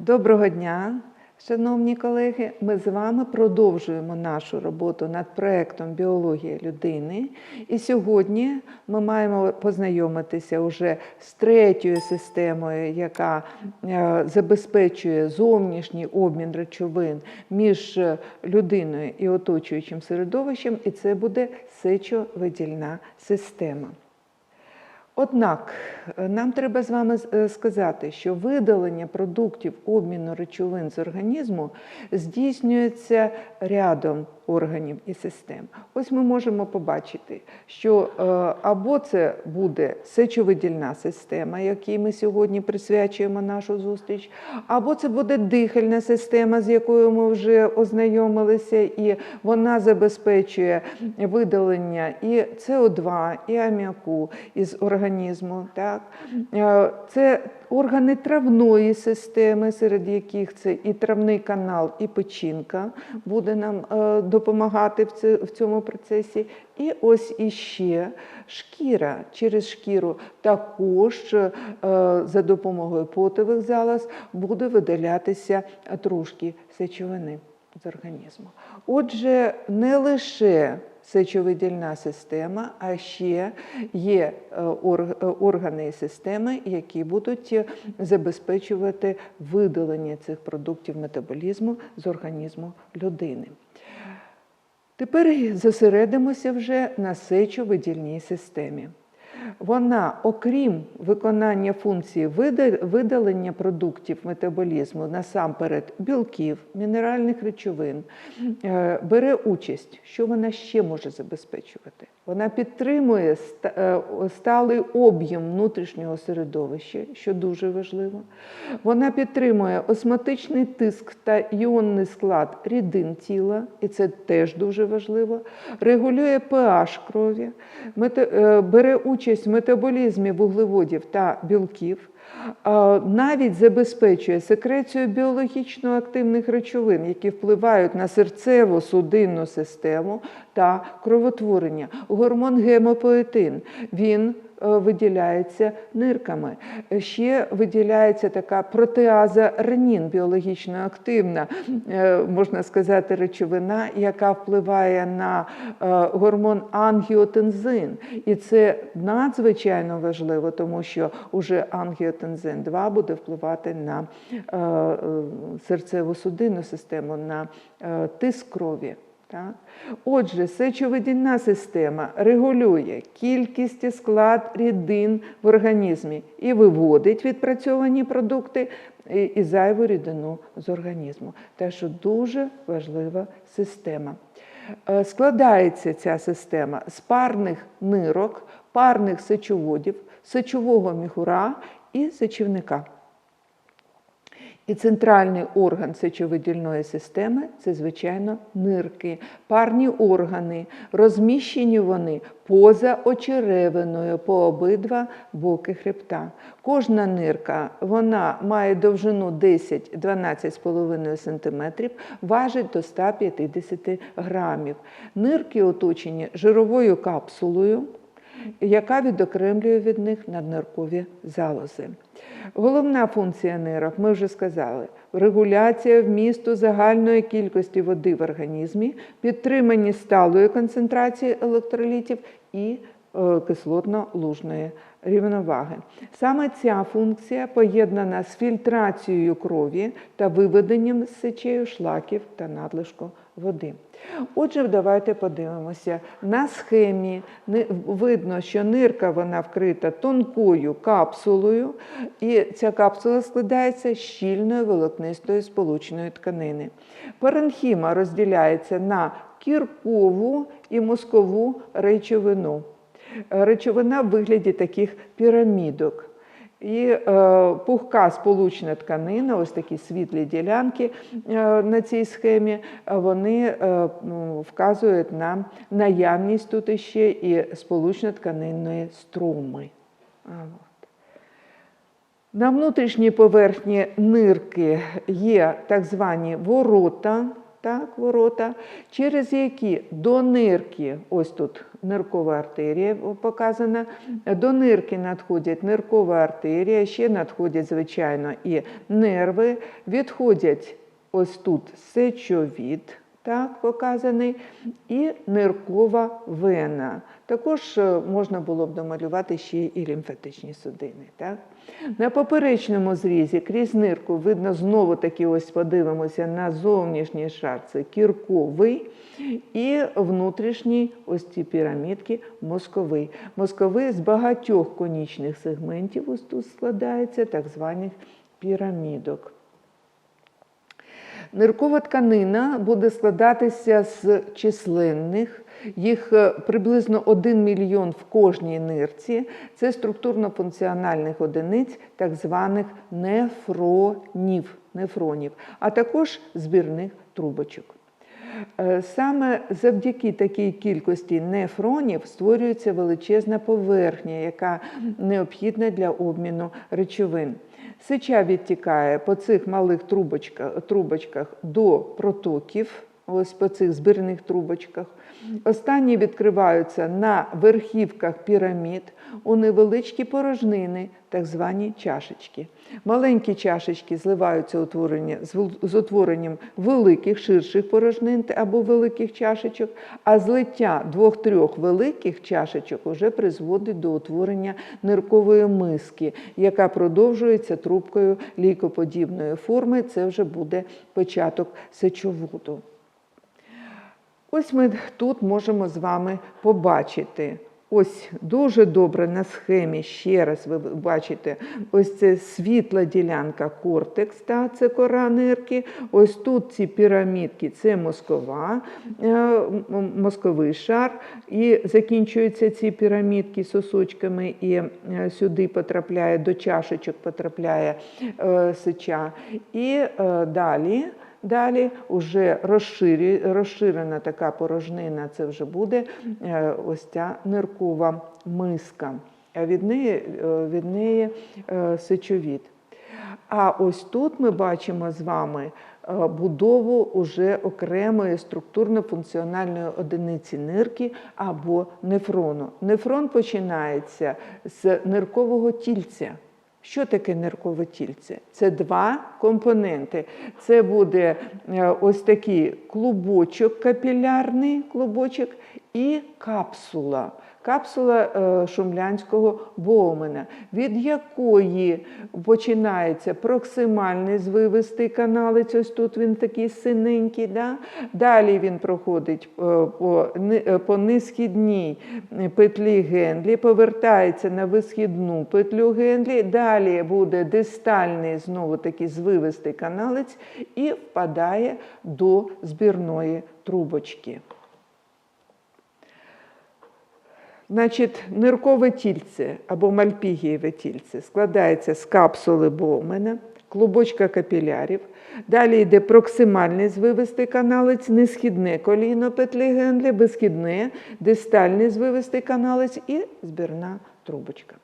Доброго дня, шановні колеги. Ми з вами продовжуємо нашу роботу над проектом Біологія людини. І сьогодні ми маємо познайомитися вже з третьою системою, яка е, забезпечує зовнішній обмін речовин між людиною і оточуючим середовищем, і це буде сечовидільна система. Однак е, нам треба з вами е, сказати, що видалення продуктів обміну речовин з організму здійснюється рядом органів і систем. Ось ми можемо побачити, що е, або це буде сечовидільна система, якій ми сьогодні присвячуємо нашу зустріч, або це буде дихальна система, з якою ми вже ознайомилися, і вона забезпечує видалення і СО2, і аміаку із організму. Так? Е, Це органи травної системи, серед яких це і травний канал, і печінка буде нам е, допомагати в цьому процесі. І ось іще шкіра. Через шкіру також е, за допомогою потових залоз буде видалятися трошки сечовини з організму. Отже, не лише сечовидільна система, а ще є е, е, органи і системи, які будуть е, забезпечувати видалення цих продуктів метаболізму з організму людини. Тепер зосередимося вже на сечовидільній системі. Вона, окрім виконання функції видалення продуктів метаболізму, насамперед білків, мінеральних речовин, е, бере участь. Що вона ще може забезпечувати? Вона підтримує е, сталий об'єм внутрішнього середовища, що дуже важливо. Вона підтримує осмотичний тиск та іонний склад рідин тіла, і це теж дуже важливо. Регулює pH крові, е, бере участь в метаболізмі вуглеводів та білків. Навіть забезпечує секрецію біологічно активних речовин, які впливають на серцево судинну систему та кровотворення. Гормон гемопоетин. Він е, виділяється нирками. Ще виділяється така протеаза ренін, біологічно активна, е, можна сказати, речовина, яка впливає на е, гормон ангіотензин. І це надзвичайно важливо, тому що уже ангіотензин 2 буде впливати на е, е, серцево-судинну систему, на е, тиск крові. Так? Отже, сечовидільна система регулює кількість і склад рідин в організмі і виводить відпрацьовані продукти і, зайву рідину з організму. Те, що дуже важлива система. Складається ця система з парних нирок, парних сечоводів, сечового міхура і сечівника. І центральний орган сечовидільної системи це, звичайно, нирки, парні органи. Розміщені вони поза очеревиною по обидва боки хребта. Кожна нирка вона має довжину 10-12,5 см, важить до 150 грамів. Нирки оточені жировою капсулою яка відокремлює від них надниркові залози. Головна функція нирок, ми вже сказали, регуляція вмісту загальної кількості води в організмі, підтримання сталої концентрації електролітів і е, кислотно-лужної рівноваги. Саме ця функція поєднана з фільтрацією крові та виведенням з сечею шлаків та надлишку води. Отже, давайте подивимося. На схемі видно, що нирка вона вкрита тонкою капсулою, і ця капсула складається з щільної волокнистої сполучної тканини. Паренхіма розділяється на кіркову і мозкову речовину. Речовина в вигляді таких пірамідок. І е, пухка сполучна тканина, ось такі світлі ділянки е, на цій схемі, вони е, ну, вказують на наявність тут іще і сполучно-тканинної струми. На внутрішній поверхні нирки є так звані ворота, так, ворота, через які до нирки, ось тут ниркова артерія показана, до нирки надходять ниркова артерія, ще надходять, звичайно, і нерви, відходять ось тут сечовід, так, показаний, і ниркова вена. Також е, можна було б домалювати ще і лімфатичні судини. Так? На поперечному зрізі крізь нирку видно знову таки ось подивимося на зовнішній шар, це кірковий, і внутрішній ось ці пірамідки мозковий. Мозковий з багатьох конічних сегментів ось тут складається, так званих пірамідок. Ниркова тканина буде складатися з численних, їх е, приблизно 1 мільйон в кожній нирці. Це структурно-функціональних одиниць, так званих нефронів, нефронів, а також збірних трубочок. Е, Саме завдяки такій кількості нефронів створюється величезна поверхня, яка необхідна для обміну речовин. Сеча відтікає по цих малих трубочках, трубочках до протоків, ось по цих збірних трубочках. Останні відкриваються на верхівках пірамід у невеличкі порожнини, так звані чашечки. Маленькі чашечки зливаються утворення, з утворенням великих, ширших порожнин або великих чашечок, а злиття двох-трьох великих чашечок вже призводить до утворення ниркової миски, яка продовжується трубкою лійкоподібної форми. Це вже буде початок сечоводу. Ось ми тут можемо з вами побачити. Ось дуже добре на схемі, ще раз ви бачите, ось це світла ділянка кортекс, та, це кора нирки. Ось тут ці пірамідки, це мозкова, е, мозковий шар. І закінчуються ці пірамідки сосочками, і е, сюди потрапляє, до чашечок потрапляє е, сеча. І далі. Далі вже розширена така порожнина, це вже буде е, ось ця ниркова миска, а від неї, е, від неї е, сечовід. А ось тут ми бачимо з вами будову уже окремої структурно-функціональної одиниці нирки або нефрону. Нефрон починається з ниркового тільця. Що таке ниркове тільце? Це два компоненти. Це буде е, ось такий клубочок, капілярний клубочок і капсула. Капсула е, шумлянського боумена, від якої починається проксимальний звивистий каналець, ось тут він такий синенький. Да? Далі він проходить е, по, е, по низхідній петлі Генлі, повертається на висхідну петлю Генлі, далі буде дистальний знову такий звивистий каналець і впадає до збірної трубочки. Значить, ниркове тільце або мальпігієве тільце складається з капсули Боумена, клубочка капілярів. Далі йде проксимальний звивистий каналець, несхідне коліно петлі Генлі, безхідне, дистальний звивистий каналець і збірна трубочка.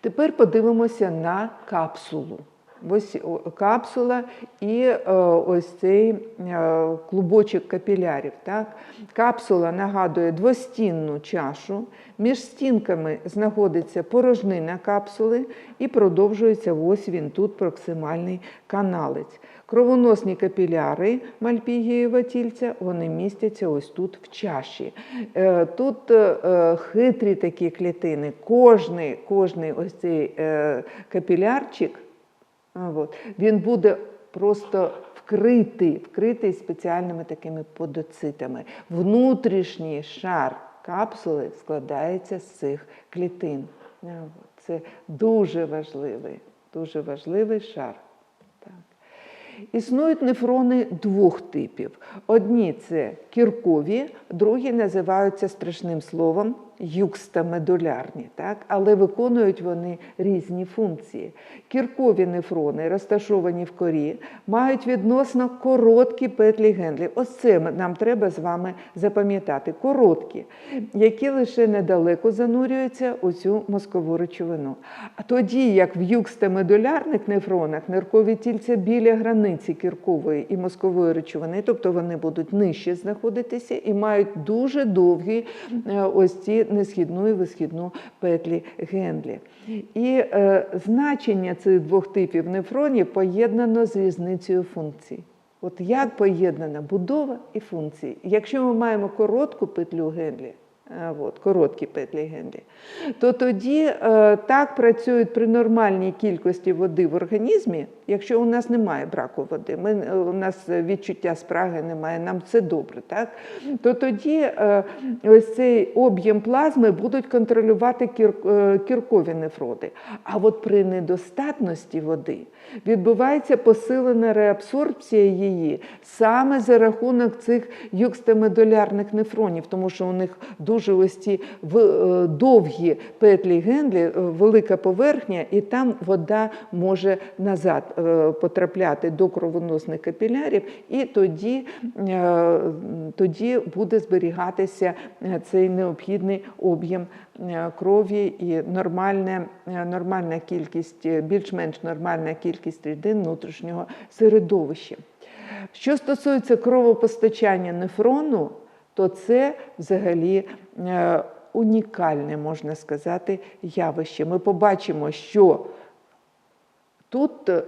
Тепер подивимося на капсулу. Ось капсула і е, ось цей е, клубочок капілярів. Так? Капсула нагадує двостінну чашу. Між стінками знаходиться порожнина капсули і продовжується ось він тут проксимальний каналець. Кровоносні капіляри Мальпігієва тільця вони містяться ось тут в чаші. Е, Тут хитрі такі клітини. Кожний, кожний ось цей капілярчик от. Він буде просто вкритий, вкритий спеціальними такими подоцитами. Внутрішній шар капсули складається з цих клітин. От. Це дуже важливий, дуже важливий шар. Існують нефрони двох типів. Одні це кіркові, другі називаються страшним словом юкстамедулярні, так? але виконують вони різні функції. Кіркові нефрони, розташовані в корі, мають відносно короткі петлі Генлі. Ось це нам треба з вами запам'ятати. Короткі, які лише недалеко занурюються у цю мозкову речовину. А тоді, як в юкстамедулярних нефронах, ниркові тільця біля границі кіркової і мозкової речовини, тобто вони будуть нижче знаходитися і мають дуже довгі е, ось ці несхідну і висхідну петлі Генлі. І е, значення цих двох типів нефронів поєднано з різницею функцій. От як поєднана будова і функції. Якщо ми маємо коротку петлю Генлі, от, короткі петлі Генлі, то тоді е, так працюють при нормальній кількості води в організмі, якщо у нас немає браку води, ми, е, у нас відчуття спраги немає, нам це добре, так? то тоді е, ось цей об'єм плазми будуть контролювати кір, е, кіркові нефроди. А от при недостатності води відбувається посилена реабсорбція її саме за рахунок цих юкстамедулярних нефронів, тому що у них дуже ось ці е, довгі петлі Генлі, е, велика поверхня, і там вода може назад е, потрапляти до кровоносних капілярів, і тоді, тоді буде зберігатися цей необхідний об'єм крові і нормальна, е, нормальна кількість, е, більш-менш нормальна кількість рідин внутрішнього середовища. Що стосується кровопостачання нефрону, то це взагалі е, унікальне, можна сказати, явище. Ми побачимо, що тут е,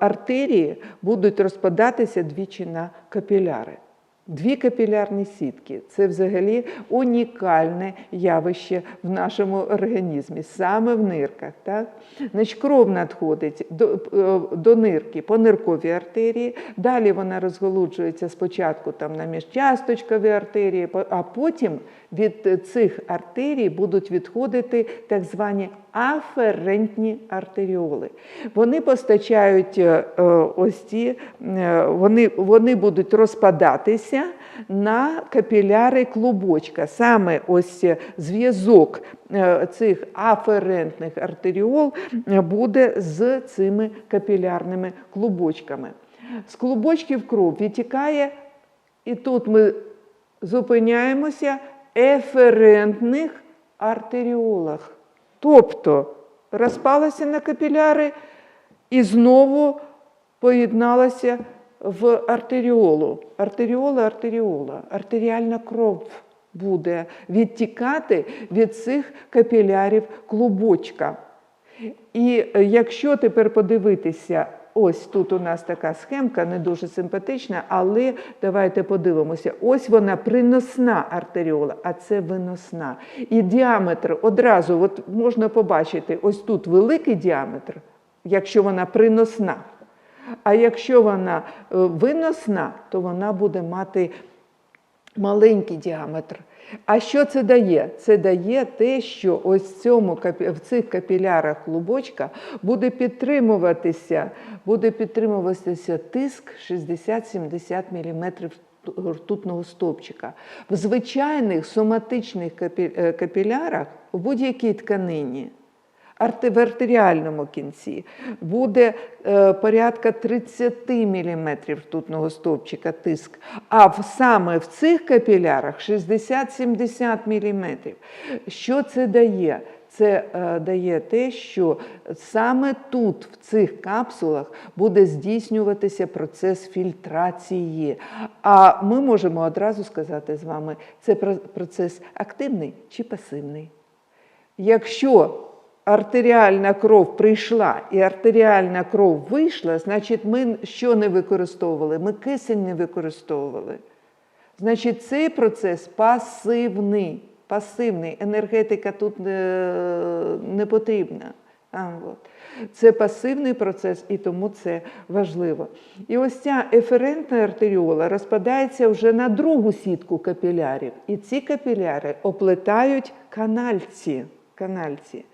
артерії будуть розпадатися двічі на капіляри. Дві капілярні сітки це взагалі унікальне явище в нашому організмі, саме в нирках. Так? Значить, кров надходить до, е, до нирки по нирковій артерії, далі вона розголуджується спочатку там, на міжчасточкові артерії, а потім від цих артерій будуть відходити так звані аферентні артеріоли. Вони постачають е, ось ці, е, вони, вони будуть розпадатися на капіляри клубочка. Саме ось зв'язок е, цих аферентних артеріол буде з цими капілярними клубочками. З клубочків кров відтікає, і тут ми зупиняємося еферентних артеріолах. Тобто розпалася на капіляри і знову поєдналася в артеріолу. Артеріола, артеріола, артеріальна кров буде відтікати від цих капілярів клубочка. І е, якщо тепер подивитися, ось тут у нас така схемка, не дуже симпатична, але давайте подивимося. Ось вона приносна артеріола, а це виносна. І діаметр одразу от можна побачити, ось тут великий діаметр, якщо вона приносна. А якщо вона е, виносна, то вона буде мати маленький діаметр. А що це дає? Це дає те, що ось цьому, в цих капілярах клубочка буде підтримуватися, буде підтримуватися тиск 60-70 мм ртутного стовпчика. В звичайних соматичних е, капілярах в будь-якій тканині в артеріальному кінці буде е, порядка 30 мм ртутного стовпчика тиск, а саме в цих капілярах 60-70 мм. Що це дає? Це е, дає те, що саме тут, в цих капсулах, буде здійснюватися процес фільтрації. А ми можемо одразу сказати з вами, це процес активний чи пасивний. Якщо артеріальна кров прийшла і артеріальна кров вийшла, значить ми що не використовували? Ми кисень не використовували. Значить, цей процес пасивний. Пасивний. Енергетика тут не, не потрібна. Це пасивний процес, і тому це важливо. І ось ця еферентна артеріола розпадається вже на другу сітку капілярів. І ці капіляри оплетають канальці. канальці.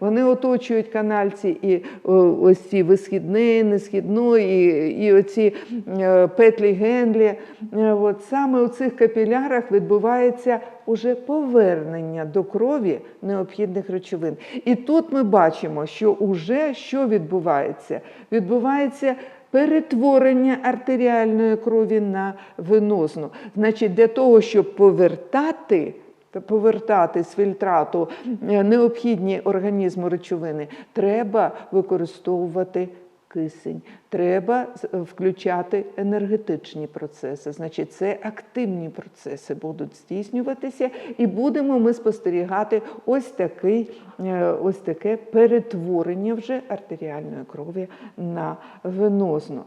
Вони оточують канальці і о, ось ці висхідний, несхідну, і, і оці е, петлі генлі. Е, От саме у цих капілярах відбувається уже повернення до крові необхідних речовин. І тут ми бачимо, що уже що відбувається? Відбувається перетворення артеріальної крові на венозну. Значить, для того, щоб повертати та повертати з фільтрату е, необхідні організму речовини, треба використовувати кисень, треба е, включати енергетичні процеси. Значить, це активні процеси будуть здійснюватися, і будемо ми спостерігати ось такий, е, ось таке перетворення вже артеріальної крові на венозну.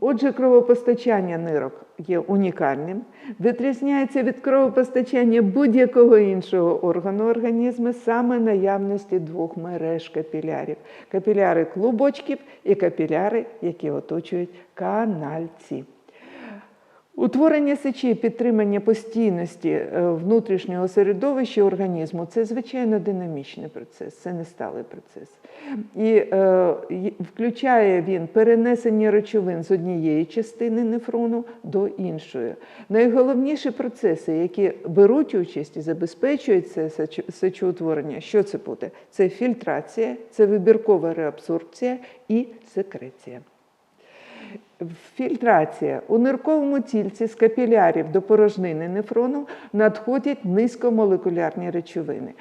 Отже, кровопостачання нирок є унікальним, відрізняється від кровопостачання будь-якого іншого органу організму саме наявності двох мереж капілярів: капіляри клубочків і капіляри, які оточують канальці. Утворення сечі, підтримання постійності е, внутрішнього середовища організму це звичайно динамічний процес, це не сталий процес. І е, включає він перенесення речовин з однієї частини нефрону до іншої. Найголовніші процеси, які беруть участь і забезпечують це сечо- сечоутворення, що це буде? Це фільтрація, це вибіркова реабсорбція і секреція. Фільтрація. У нирковому тільці з капілярів до порожнини нефрону надходять низькомолекулярні речовини,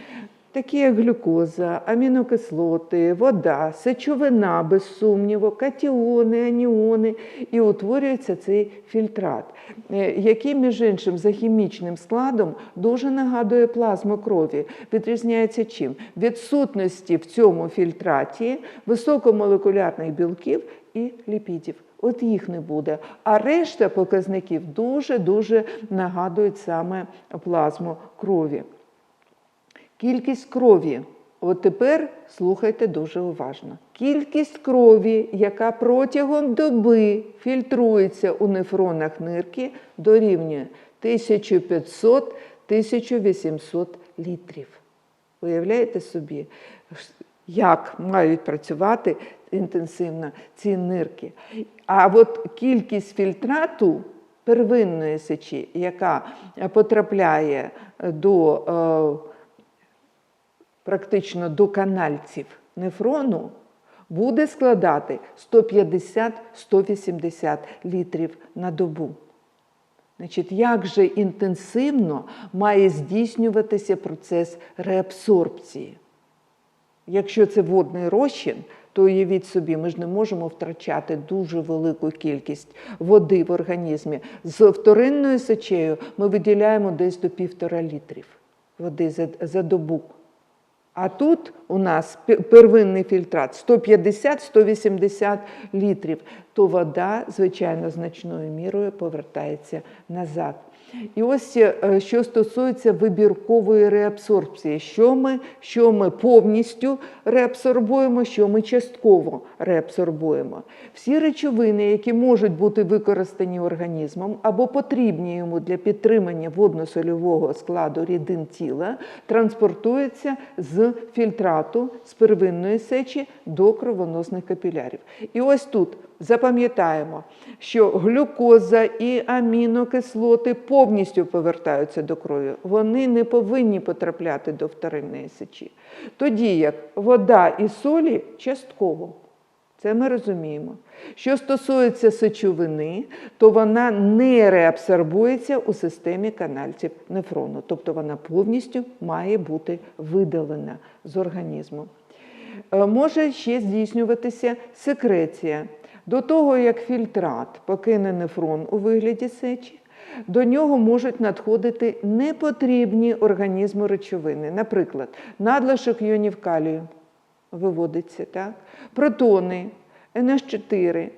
такі як глюкоза, амінокислоти, вода, сечовина, без сумніву, катіони, аніони, і утворюється цей фільтрат, е, який, між іншим, за хімічним складом дуже нагадує плазму крові. Відрізняється чим? Відсутності в цьому фільтраті високомолекулярних білків і ліпідів. От їх не буде. А решта показників дуже-дуже нагадують саме плазму крові. Кількість крові. От тепер слухайте дуже уважно. Кількість крові, яка протягом доби фільтрується у нефронах нирки, дорівнює 1500-1800 літрів. Уявляєте собі, як мають працювати інтенсивно ці нирки. А от кількість фільтрату первинної сечі, яка потрапляє до е, практично до канальців нефрону, буде складати 150-180 літрів на добу. Значить, як же інтенсивно має здійснюватися процес реабсорбції? Якщо це водний розчин, то уявіть собі, ми ж не можемо втрачати дуже велику кількість води в організмі. З вторинною сечею ми виділяємо десь до півтора літрів води за, за добу. А тут у нас первинний фільтрат 150-180 літрів, то вода, звичайно, значною мірою повертається назад. І ось е, що стосується вибіркової реабсорбції, що ми, що ми повністю реабсорбуємо, що ми частково реабсорбуємо. Всі речовини, які можуть бути використані організмом або потрібні йому для підтримання водно-сольового складу рідин тіла, транспортуються з фільтрату з первинної сечі до кровоносних капілярів. І ось тут запам'ятаємо, що глюкоза і амінокислоти повністю повертаються до крові. Вони не повинні потрапляти до вторинної сечі. Тоді як вода і солі частково. Це ми розуміємо. Що стосується сечовини, то вона не реабсорбується у системі канальців нефрону, тобто вона повністю має бути видалена з організму. Е, Може ще здійснюватися секреція. До того, як фільтрат покине нефрон у вигляді сечі, до нього можуть надходити непотрібні організму речовини. Наприклад, надлишок іонів калію виводиться, так? протони, НH4.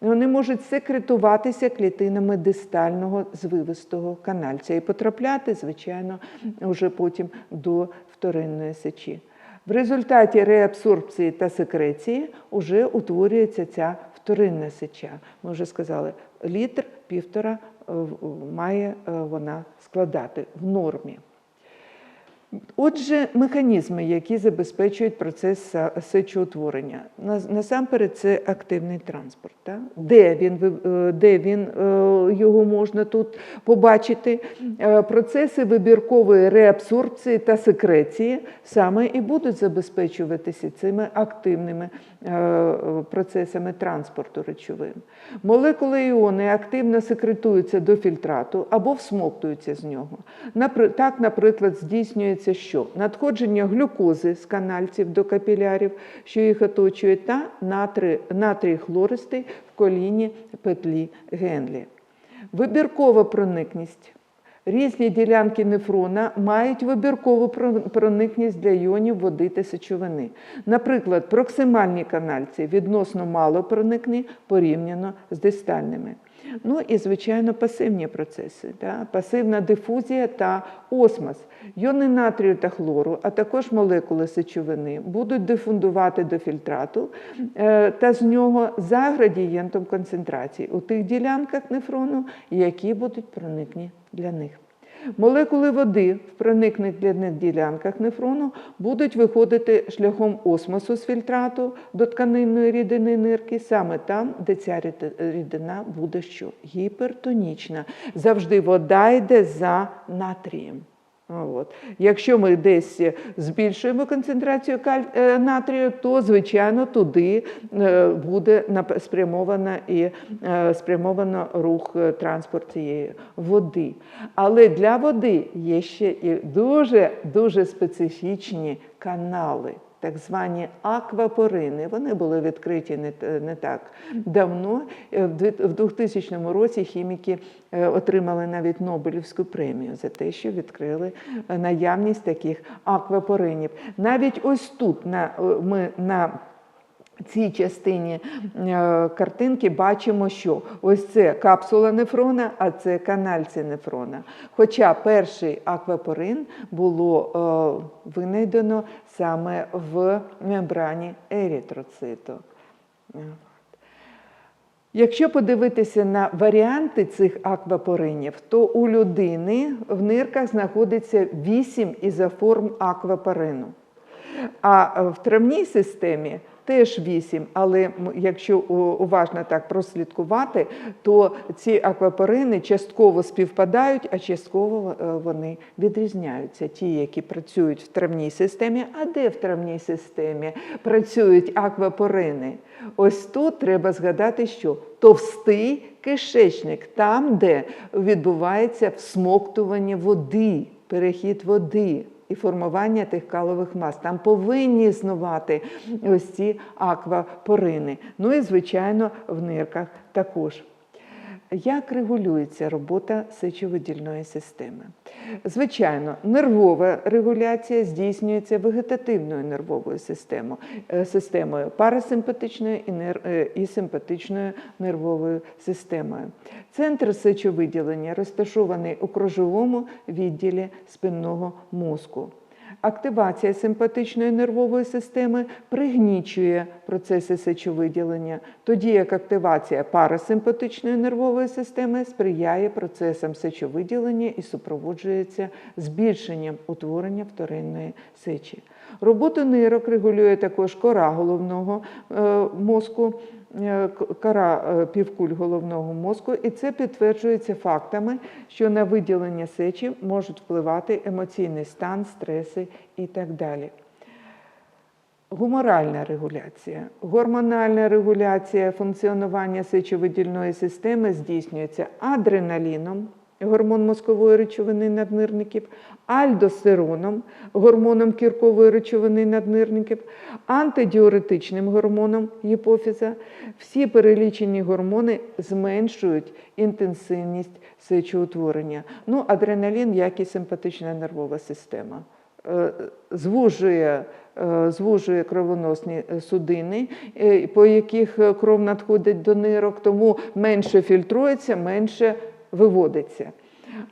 Вони можуть секретуватися клітинами дистального звивистого канальця і потрапляти, звичайно, вже потім до вторинної сечі. В результаті реабсорбції та секреції вже утворюється ця вторинна сеча. Ми вже сказали, літр півтора е, має е, вона складати в нормі. Отже, механізми, які забезпечують процес сечоутворення. Насамперед, це активний транспорт. Так? Де, він, е, де він, е, його можна тут побачити? Е, Процеси вибіркової реабсорбції та секреції саме і будуть забезпечуватися цими активними процесами транспорту речовин. Молекули іони активно секретуються до фільтрату або всмоктуються з нього. Так, наприклад, здійснюється що? Надходження глюкози з канальців до капілярів, що їх оточують, та натрій, натрій хлористий в коліні петлі Генлі. Вибіркова проникність. Різні ділянки нефрона мають вибіркову проникність для іонів води та сечовини. Наприклад, проксимальні канальці відносно мало проникні порівняно з дистальними. Ну і, звичайно, пасивні процеси, да? пасивна дифузія та осмос. Йони натрію та хлору, а також молекули сечовини будуть дифундувати до фільтрату е, та з нього за градієнтом концентрації у тих ділянках нефрону, які будуть проникні для них. Молекули води в проникних ділянках нефрону будуть виходити шляхом осмосу з фільтрату до тканинної рідини нирки, саме там, де ця рідина буде що? Гіпертонічна. Завжди вода йде за натрієм. От. Якщо ми десь збільшуємо концентрацію е, натрію, то звичайно туди е, буде спрямовано і е, спрямовано рух е, транспорт цієї води. Але для води є ще і дуже дуже специфічні канали. Так звані аквапорини. Вони були відкриті не, не так давно. Е, В 2000 році хіміки е, отримали навіть Нобелівську премію за те, що відкрили е, наявність таких аквапоринів. Навіть ось тут на, е, ми на цій частині е, картинки бачимо, що ось це капсула нефрона, а це канальці нефрона. Хоча перший аквапорин було е, винайдено саме в мембрані ерітроциту. Якщо подивитися на варіанти цих аквапоринів, то у людини в нирках знаходиться 8 ізоформ аквапорину. А в травній системі теж 8, але якщо уважно так прослідкувати, то ці аквапорини частково співпадають, а частково е, вони відрізняються. Ті, які працюють в травній системі, а де в травній системі працюють аквапорини? Ось тут треба згадати, що товстий кишечник, там, де відбувається всмоктування води, перехід води і формування тих калових мас. Там повинні існувати ось ці аквапорини. Ну і, звичайно, в нирках також. Як регулюється робота сечовидільної системи? Звичайно, нервова регуляція здійснюється вегетативною нервовою системою, е, системою парасимпатичною е, і симпатичною нервовою системою. Центр сечовиділення розташований у крожовому відділі спинного мозку. Активація симпатичної нервової системи пригнічує процеси сечовиділення, тоді як активація парасимпатичної нервової системи сприяє процесам сечовиділення і супроводжується збільшенням утворення вторинної сечі. Роботу нирок регулює також кора головного е, мозку, кора е, півкуль головного мозку, і це підтверджується фактами, що на виділення сечі можуть впливати емоційний стан, стреси і так далі. Гуморальна регуляція. Гормональна регуляція функціонування сечовидільної системи здійснюється адреналіном, гормон мозкової речовини наднирників, альдостероном, гормоном кіркової речовини наднирників, антидіуретичним гормоном гіпофіза. Всі перелічені гормони зменшують інтенсивність сечоутворення. Ну, адреналін, як і симпатична нервова система е, звужує, е, звужує кровоносні судини, е, по яких кров надходить до нирок, тому менше фільтрується, менше виводиться.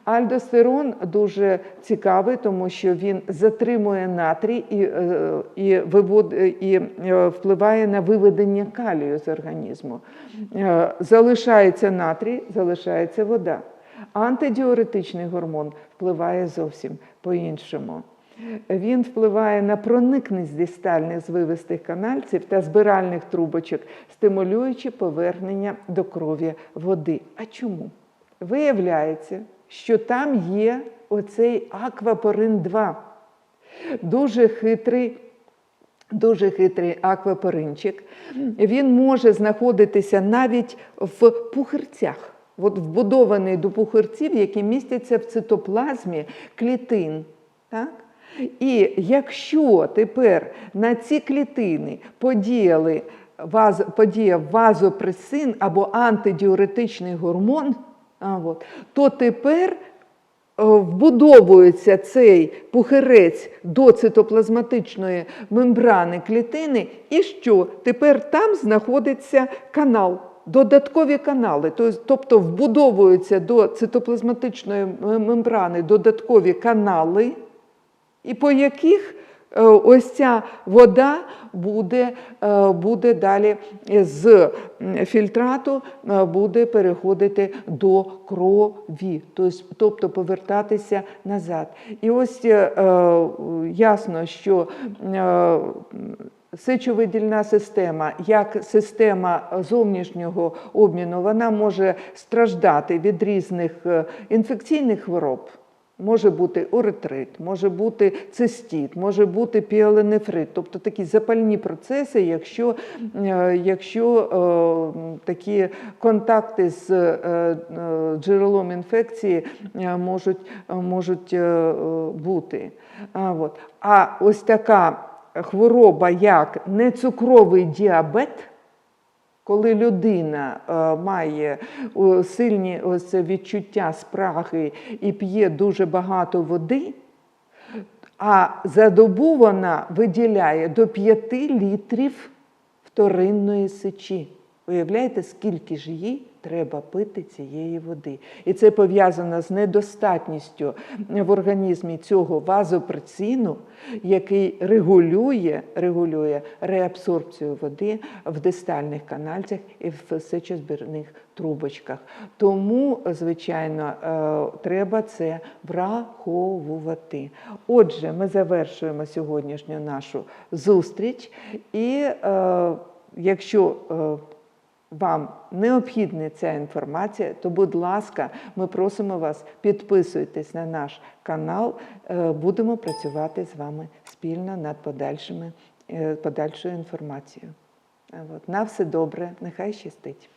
Альдостерон дуже цікавий, тому що він затримує натрій і, е, і, вивод, і е, впливає на виведення калію з організму. Е, Залишається натрій, залишається вода. Антидіуретичний гормон впливає зовсім по-іншому. Він впливає на проникність дистальних звивистих канальців та збиральних трубочок, стимулюючи повернення до крові води. А чому? Виявляється, що там є оцей аквапорин 2. Дуже хитрий Дуже хитрий аквапоринчик. Він може знаходитися навіть в пухирцях, от вбудований до пухирців, які містяться в цитоплазмі клітин. Так? І якщо тепер на ці клітини подіяли подіяв вазопресин або антидіуретичний гормон, от, то тепер е, вбудовується цей пухирець до цитоплазматичної мембрани клітини, і що? Тепер там знаходиться канал. Додаткові канали, тобто вбудовуються до цитоплазматичної мембрани додаткові канали, і по яких ось ця вода буде, е, буде далі з фільтрату е, буде переходити до крові, тобто повертатися назад. І ось е, е, ясно, що е, Сечовидільна система, як система зовнішнього обміну, вона може страждати від різних е, інфекційних хвороб. Може бути уретрит, може бути цистіт, може бути піеленефрит, тобто такі запальні процеси, якщо, е, якщо е, такі контакти з е, джерелом інфекції можуть, можуть бути. А, от. а ось така хвороба, як нецукровий діабет, коли людина е, має сильні ось відчуття спраги і п'є дуже багато води, а за добу вона виділяє до 5 літрів вторинної сечі. Уявляєте, скільки ж їй треба пити цієї води? І це пов'язано з недостатністю в організмі цього вазопрецину, який регулює, регулює реабсорбцію води в дистальних канальцях і в сечозбірних трубочках. Тому, звичайно, е, треба це враховувати. Отже, ми завершуємо сьогоднішню нашу зустріч, і е, якщо е, вам необхідна ця інформація, то, будь ласка, ми просимо вас підписуйтесь на наш канал. Е, Будемо працювати з вами спільно над подальшими, е, подальшою інформацією. Е, От. На все добре, нехай щастить.